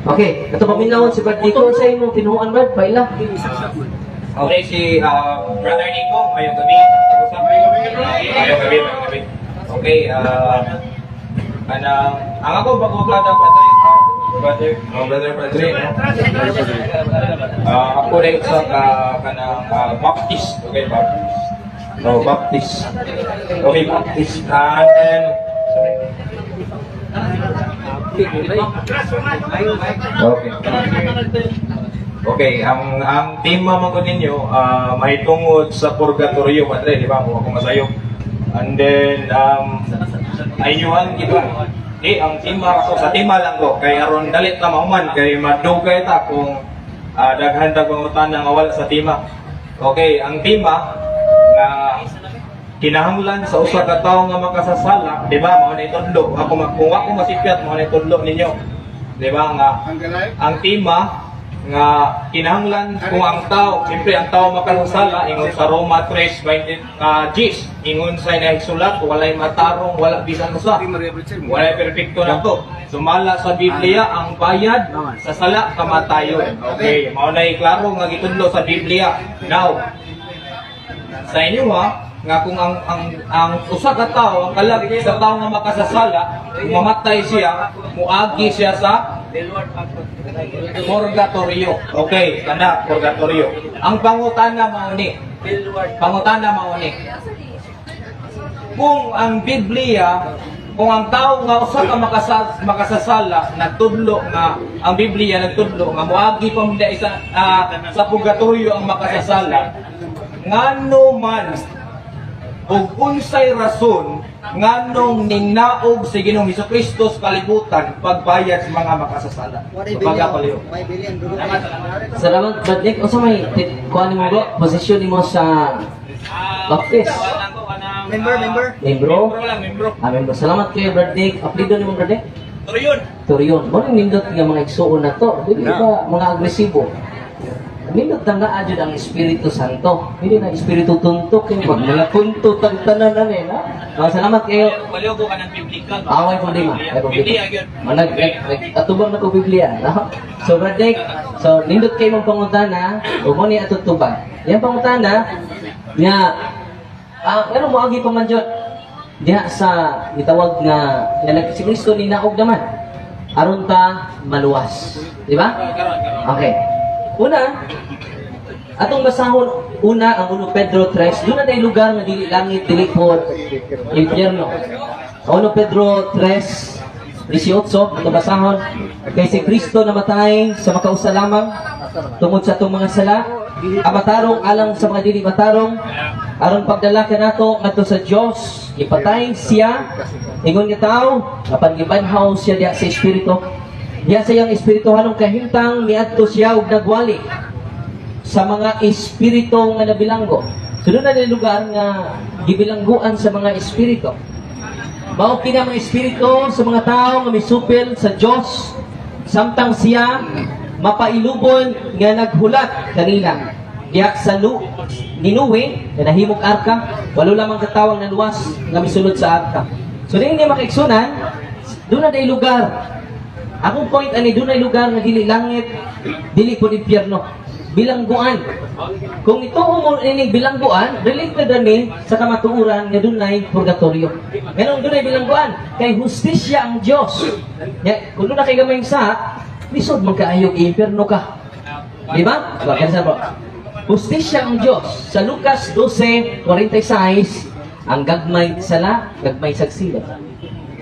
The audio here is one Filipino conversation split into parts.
Okay, ito paminawon si Brad Nico sa imong tinuan Brad, paila. Okay, si ah, Brother Nico, ngayong gabi. Ngayong gabi, ngayong gabi. Okay, ah, ana, ang ako bago na Padre, ah, Brother, oh, Brother no? Ah, ako rin sa ka, kanang ah, Baptist, okay, Baptist. No, Baptist. Okay, Baptist. And then, Okay. Okay, ang ang tema man ko ninyo, ah may tungod sa purgatorio, padre, di ba? Mo ako masayo. And then um ayuhan kita. Di ang tema so sa tema lang ko kay aron dalit na mahuman kay madugay ta kung ah, daghan ta kung utan nga wala sa tema. Okay, ang tema nga kinahanglan sa usa ka tawo nga makasasala, di ba? Mao na itudlo. Ako mag- kung ako masipyat mao na itudlo ninyo. Di ba nga ang tema nga kinahanglan kung ang tao, siyempre ang tao makasasala ingon sa Roma 3:20 uh, Gis, ingon sa nahisulat walay matarong, wala bisan usa. Walay perpekto na to. Sumala sa Biblia ang bayad sa sala kamatayon. Okay, mao na klaro nga gitudlo sa Biblia. Now, sa inyo ha, nga kung ang ang ang usa ka tawo ang kalag sa tawo nga makasasala mamatay siya muagi siya sa purgatorio. Okay kana purgatorio. Ang pangutana mao ni pangutana mao ni kung ang Biblia kung ang tao nga usa ka makasa, makasasala nagtudlo nga ang Biblia nagtudlo nga moagi pa isa ah, sa purgatorio ang makasasala. Ngano man ug unsay rason nganong ningnaog si Ginoong Hesus sa kalibutan pagbayad sa mga makasasala pagapaliw Salamat Brad Nick. Unsa may kuan mo bro? Posisyon nimo sa Baptist. Member, member. Membro. Membro. Ah, membro. Salamat kay Brad Nick. Apelido nimo Brad Nick? Pero yun. Turion. Mo nang nindot nga mga igsuon na to. Dili ba mga agresibo? Nindot na jud ang Espiritu Santo. Hindi na Espiritu tuntok kay pag mga tunto tag tanan na ni na. Mga salamat kayo. Baliw ko ka ng biblical. Away po di ma. Biblia. Manag atubang na ko Biblia, no? So Brad Nick, so nindot kay mong pangutana, o mo ni atutubag. Yan pangutana nga ah ano mo agi pa man jud diha sa gitawag nga nga nag- si Kristo ni naog naman. Aron ta maluwas. Di ba? Okay. Una, atong basahon una ang 1 Pedro 3, doon na day lugar nga dili langit dili po impyerno. 1 Pedro 3, 18, ito basahon, kay si Kristo namatay sa makausa lamang tungod sa itong mga sala, ang matarong alang sa mga dili matarong, aron pagdala ka nato ngadto sa Dios, ipatay siya, ingon nga tao, apan gibanhaw siya diha sa espiritu. Diya sa iyang espiritu hanong kahimtang niadto siya og nagwali sa mga espiritu nga nabilanggo. Sunod na lugar nga gibilangguan sa mga espiritu. Mao kina mga espiritu sa mga tao nga misupil sa Dios samtang siya mapailubon nga naghulat kanila. Diya sa lu Ninuwe nga nahimog arka, walo lamang katawang naluwas nga misulod sa arka. So din niya makaigsunan, doon na day lugar Akong point ani dunay lugar nga dili langit, dili pud impyerno. Bilangguan. Kung ito mo ini bilangguan, related ani sa kamatuoran nga dunay purgatorio. Ganun dunay bilangguan kay hustisya ang Dios. Ya, kung doon na kay gamay sa lisod man kaayo impyerno ka. Di ba? Sa po? Hustisya ang Diyos. Sa Lucas 12:46, ang gagmay sala, gagmay sagsilot.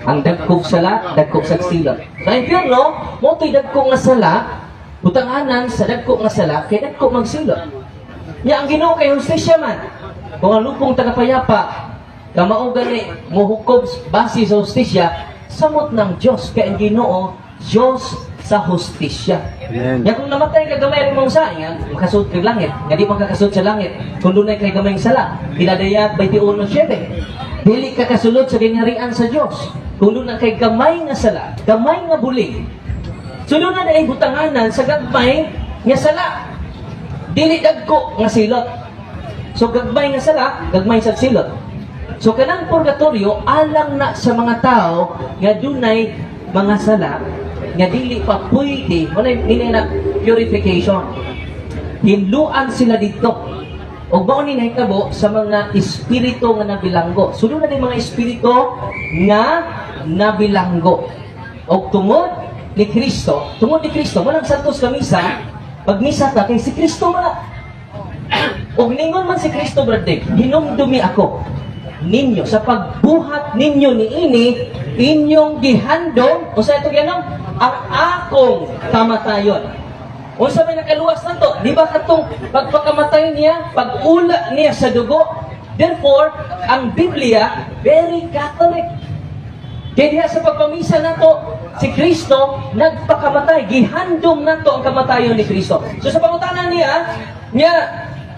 Ang dagkog sala, dagkog sagsilot. Sa impyerno, mo to'y dagkog nga sala, butanganan sa dagkog nga sala, kay dagkog magsilot. Nya ang Ginoo kay hustisya man. Kung ang lupong tagapayapa, kamao gani muhukob base sa hustisya, samot ng Diyos kay ang Ginoo, Diyos sa hustisya. Ya kung namatay ka gamay mong sa nga makasud kay langit, nga di makakasud sa langit. Kung dunay kay gamay sala, pinadayat 21:7. Dili ka kasulod sa gingharian sa Dios. Kung dunay kay gamay nga sala, gamay nga bulig. Sulod na ay butanganan sa gagmay nga sala. Dili dagko nga silot. So gagmay nga sala, gagmay sa silot. So kanang purgatorio alang na sa mga tao nga dunay mga sala nga dili pa pwede mo na na purification hinluan sila dito o mao ni nahitabo sa mga espiritu nga nabilanggo. Sulo na din mga espiritu nga nabilanggo. O tungod ni Kristo tungod ni Kristo walang santos ka misa pag misa ka kay si Kristo ba? Og ningon man si Kristo brother hinumdumi ako ninyo. Sa pagbuhat ninyo ni ini inyong gihandom o sa ito ganun ang akong kamatayon o sa may nakaluwas na to, di ba katong pagpakamatay niya, pag-ula niya sa dugo, therefore, ang Biblia, very Catholic. Kaya sa pagpamisa na to, si Kristo nagpakamatay, gihandom na to ang kamatayon ni Kristo. So sa pangutanan niya, niya,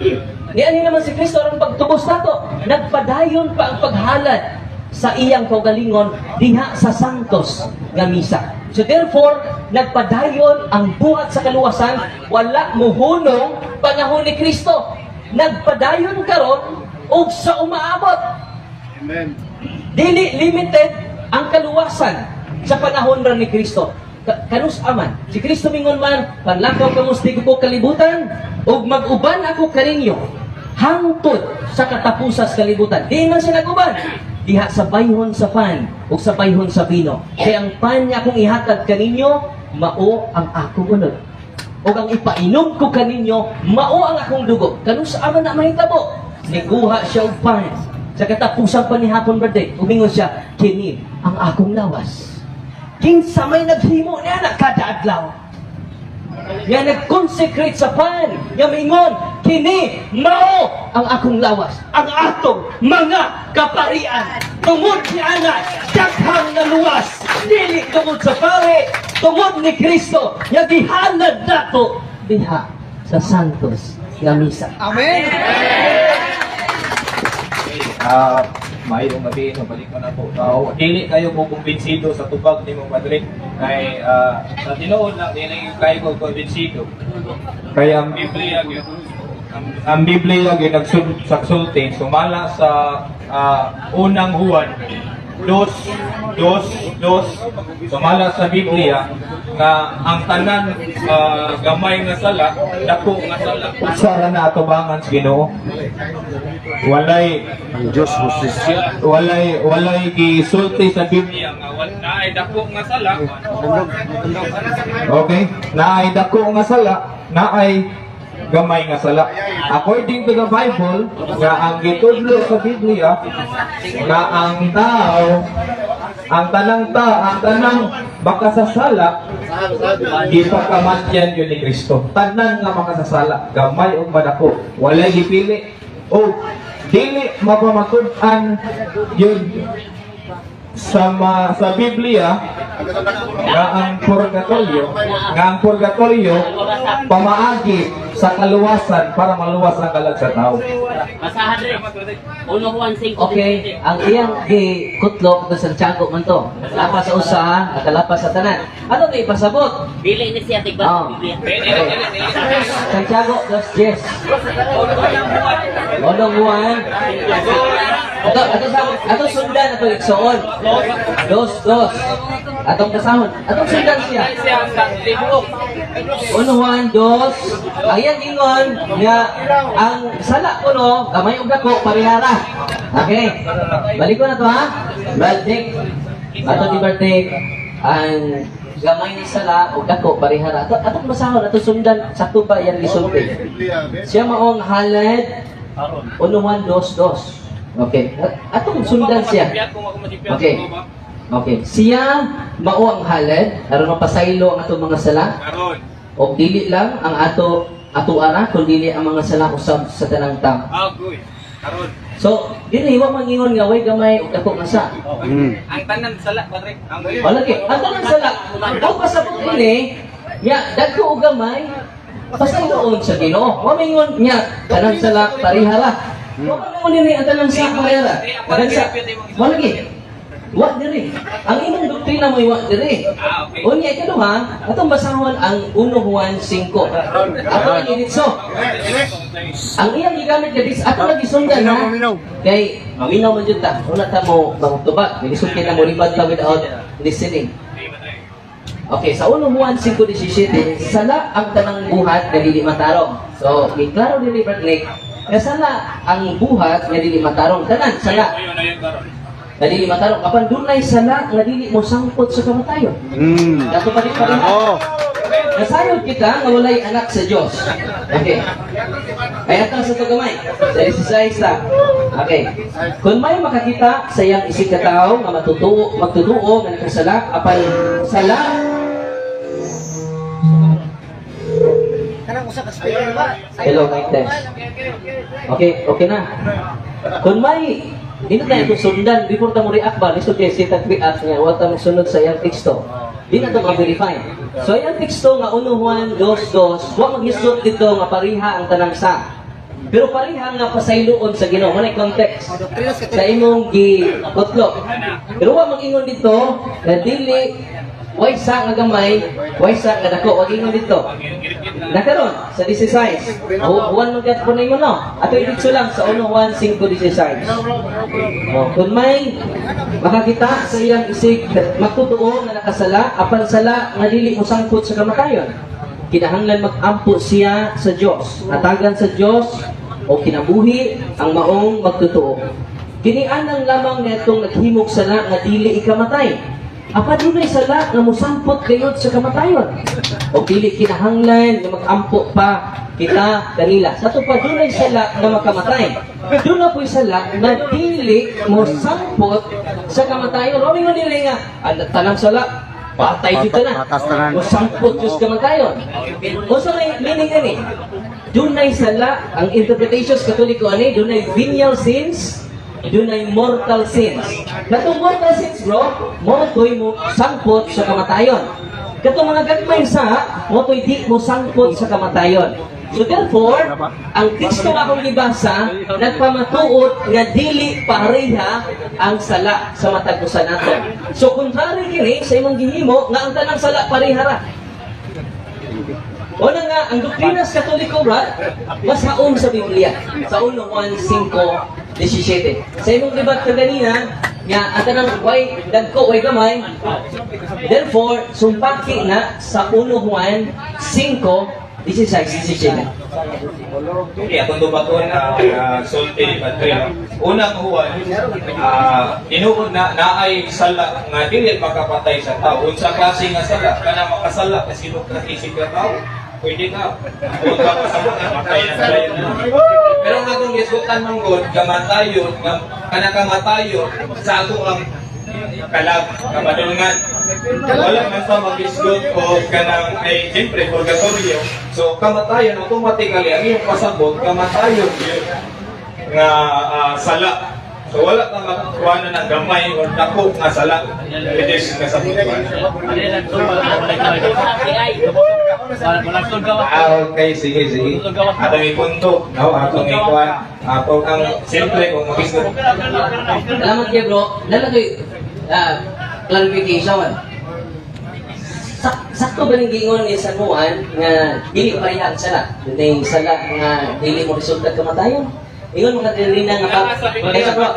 niya ni naman si Kristo ang pagtubos na to, nagpadayon pa ang paghalad sa iyang kaugalingon diha sa santos nga misa. So therefore, nagpadayon ang buhat sa kaluwasan, wala muhunong panahon ni Kristo. Nagpadayon karon og sa umaabot. Dili limited ang kaluwasan sa panahon ra ni Kristo. Ka- Kanus aman, si Kristo mingon man, panlakaw kamusti ko kalibutan, ug mag-uban ako kaninyo, hangtod sa katapusan sa kalibutan. Di man siya nag-uban. Diha sa bayhon sa pan, ug sa bayhon sa vino. Kaya ang pan niya akong ihatag kaninyo, mao ang akong unod. O ang ipainom ko kaninyo, mao ang akong dugo. Kanus aman na mahitabo. Nikuha siya og pan. Sa katapusan pa ni hapon birthday, umingon siya, kini ang akong lawas. Kinsa may naghimo niya na kada adlaw. Nga nag-consecrate sa pan, nga mingon, kini mao ang akong lawas, ang atong mga kaparian. Tungod ni ana, daghang na luwas, dili tungod sa pare, tungod ni Kristo, nga gihalad nato diha sa Santos nga misa. Amen. Ah, mayroong gabi sa balik ko na po. Uh, dili kayo mo kumbinsido sa tubag ni mong padre. Kay ah, sa tinuod lang dili kayo ko kumbinsido. Kaya ang Biblia gyud ang, ang Biblia gyud nagsagsulti sumala sa ah, unang Juan. Dos dos dos sumala sa Biblia nga ang tanan ah, gamay nga sala dako nga sala. Usa ra na atubangan sa Ginoo? Walay Ang Diyos hustisya. walay walay gisulti sa Biblia naay dako nga sala. Okay. Naay dako nga sala naay gamay nga sala. According to the Bible nga ang gitudlo sa Biblia nga ang tao ang tanang ta ang tanang makasasala ipakamatyan yun ni Kristo. Tanan nga makasasala gamay o madako. Walay gipili. O dili mapamatud-an yun sa ma, sa Biblia nga ang purgatorio nga ang purgatorio pamaagi sa kaluwasan para maluwas ang kalag sa tao Basahan rin. Uno Juan 5. Okay, ang iyang gi kutlo ito Santiago man to. Lapas sa usa, at lapas sa tanan. Ano ni pasabot? Dili ni siya tigba Ah. sa Biblia. Santiago 2.10. Odong Juan. Ato, ato sa, ato sundan ato iksoon. Dos, dos. Atong kasahon. Atong siya. Uno Juan, dos. Ang iyang ingon, nga, ang sala ko no, kamay og dako, parihara. Okay. Balik ko na to ha. Baltic. Ato di Baltic. Ang gamay ni sala og dako parihara. Ato atong basahon ato sundan sakto ba yan gisulti. Siya maong halad uno Juan, dos, dos. Okay. At- Atong sundan siya. Okay. Okay. Siya mao ang halad aron mapasaylo ang atong mga sala. karon O dili lang ang ato ato ara kun dili ang mga sala usab sa tanang tao. agoy karon So, dili wa mangingon nga way gamay ug dako nga sa. Mm. ang tanan sala padre ang Wala kay ang tanang sala. Ang pasabot ini nya dagko ug gamay pasayloon sa Ginoo. Wa mingon nya tanang sala parihara. Wa mingon ni ang tanang sa parihara. Sa wala kay Wa diri. Ang imong doktrina mo wa diri. Ah, okay. Unya ikaduha, atong basahon ang 1 Juan 5. Ato ang initso. Ang iyang gigamit nga dis ato lagi sundan ha. Kay maminaw man jud ta. Una ta mo magtubag, gisulti na mo ribad ta without listening. Okay, sa 1 Juan 5.17, sala ang tanang buhat nga dili matarong. So, may klaro dili Nick, nga sala ang buhat nga dili matarong. Tanan, sala. Nga dili matarong. Apan dunay sala nga dili mo sangpot sa kamatayon. Hmm. Dato pa rin pa rin. Oh. Nasayod kita nga walay anak sa Diyos. Okay. Kaya ta sa tugamay. Sa exercise ta. Okay. Kung may makakita sa iyang isig ka tao nga matutuo, magtutuo nga nakasala, apan sala, Kanang usa ka speaker ba? Hello, mic test. Okay, okay na. Kung may Dito tayo ito sundan, before ta mo react ba, lisod kayo sita react niya, huwag ta sunod sa iyang teksto. Di na ma-verify. So, iyang teksto nga uno Juan 2.2, huwag mag-isot dito nga pariha ang tanang sa. Pero pariha nga pasayloon sa Ginoo, manay context sa imong gi-utlok. Pero huwag mag-ingon dito, na dili, way sa nga gamay, way sa nga dako, huwag ingon dito. Nakaroon sa 16. O, buwan mo kat po na mo no. Ato ibigso lang sa 1 Juan 5.16. O, kung may makakita sa iyang isig magtutuo na nakasala, apan sala nga dili mo sangkot sa kamatayon. Kinahanglan mag-ampo siya sa Dios. Atagan sa Dios o kinabuhi ang maong magtutuo. Kinianang lamang netong naghimok sala nga dili ikamatay. Apa dunay sala nga mosampot kayod sa kamatayon. O dili kinahanglan nga mag-ampo pa kita kanila. Sa to pa dunay sala nga makamatay. Doon na po'y sala nga dili mo sampot sa kamatayon. Rami mo nila nga, ang tanang sala, patay dito na. Patas tanan. Mo sampot Diyos kamatayon. O sa may meaning ani, dunay sala, ang interpretations katoliko ani, dunay venial sins, dunay mortal sins. Katong mortal sins, bro, mo to'y mo sangpot sa kamatayon. Katong mga gagmay sa, mo to'y di mo sangpot sa kamatayon. So therefore, ang nga akong gibasa, nagpamatuod nga dili pareha ang sala sa matag usa nato. So contrary kini sa imong gihimo nga ang tanang sala pareha ra. O na nga, ang doktrina sa Katoliko, Brad, mas haon sa Biblia. Sa 1 Juan 5, 17. Sa imong debat ka ganina, nga, ang tanang, way, dagko, way gamay. Therefore, sumpaki na sa 1 Juan 5, 16, 17. Okay, atong tubaton ang uh, sulti patrino. Unang huwan, uh, inuod na naay sala nga dili makapatay sa tao. Unsa klase nga sala kana makasala kasi sino ka isip ka tao? Pwede ka. Pero ang atong isutan mong God, kamatayon, nga kana kamatayon sa ato ang kalag, kamadulngan. Wala man sa mag-isgot o kanang ay siyempre purgatorio. So kamatayon automatically ang iyong pasabot kamatayon yun nga ah, sala. So wala kang makuha na gamay o dako nga sala. It is kasabot Ah, okay, sige, sige. Atong ipunto, no? Atong ikuan, atong ang simple kung mag-isgot. Salamat kayo, bro. Lalo ko'y ah, clarification. Sak sakto ba ning gingon ni San Juan nga dili pareha ang sala? Dunay sala nga dili mo resulta kamatayon. Ingon mga dinrina nga pa. Kaya bro.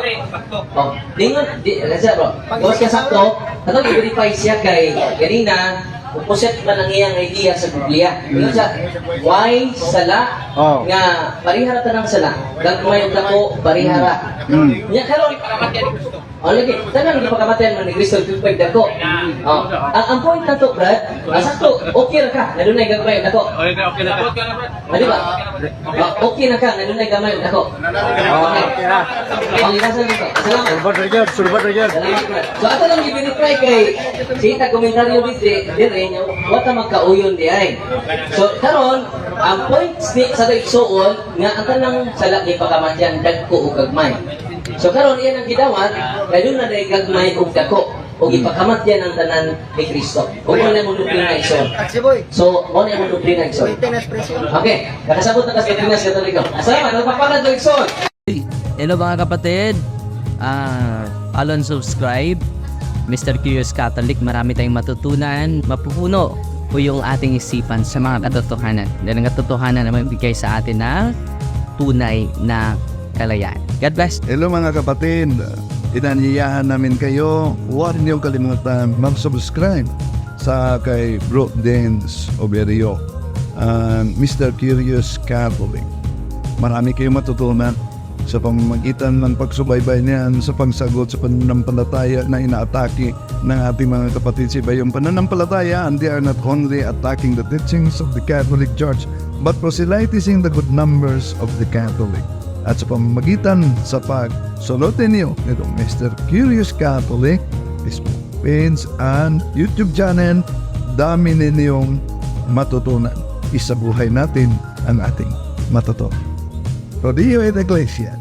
Oh, dingon di kasi bro. Gawas ka sakto, katong i-verify siya kay ganina Upuset man ang iyang idea sa Biblia. Ingon siya, why sala Oh. nga parihara tanang sala. Gagmay og dako parihara. Hmm. Nya karon Oh, lagi, tanang di pagkamatayan man ni Kristo yung pagdako. Oh, ang, ang point na to, Brad, ah, sakto, okay ra ka, nadunay gagmay dako. Ah, di ba? Ah, okay na ka, nadunay gamay dako. Oh, okay na. Oh, ilasan dito. Salamat. Sulbat Roger, sulbat Roger. Salamat, Brad. So, ato lang i-verify kay Sita komentaryo dito, dire wata magkauyon di ay. So, karon ang point ni sa igsuon nga ang tanang sala ni pagkamatyan dagko o gagmay. So karon iyan ang gidawat, kay doon na dahil gagmay o dako o ipakamatyan ang tanan ni Kristo. O mo na mo doktrina boy. So, mo na mo doktrina preso. Okay, nakasabot na kasi Pinas Katoliko. Salamat, nagpapalad ng igsoon. Hello mga kapatid. Ah, follow and subscribe. Mr. Curious Catholic, marami tayong matutunan, mapupuno po yung ating isipan sa mga katotohanan. Dahil ang katotohanan naman bigay sa atin ng tunay na kalayaan. God bless. Hello mga kapatid. Inanyayahan namin kayo. Huwag niyong kalimutan mag-subscribe sa kay Bro Dens Oberio and Mr. Curious Catholic. Marami kayong matutunan sa pamamagitan ng pagsubaybay niyan sa pagsagot sa pananampalataya na inaatake ng ating mga kapatid sa iba. Pananampalataya, and they are not only attacking the teachings of the Catholic Church, but proselytizing the good numbers of the Catholic. At sa pamamagitan sa pagsulotin niyo nitong Mr. Curious Catholic, Facebook page and YouTube channel, dami ninyong matutunan. Isabuhay natin ang ating matuto. Rodillo et Iglesia,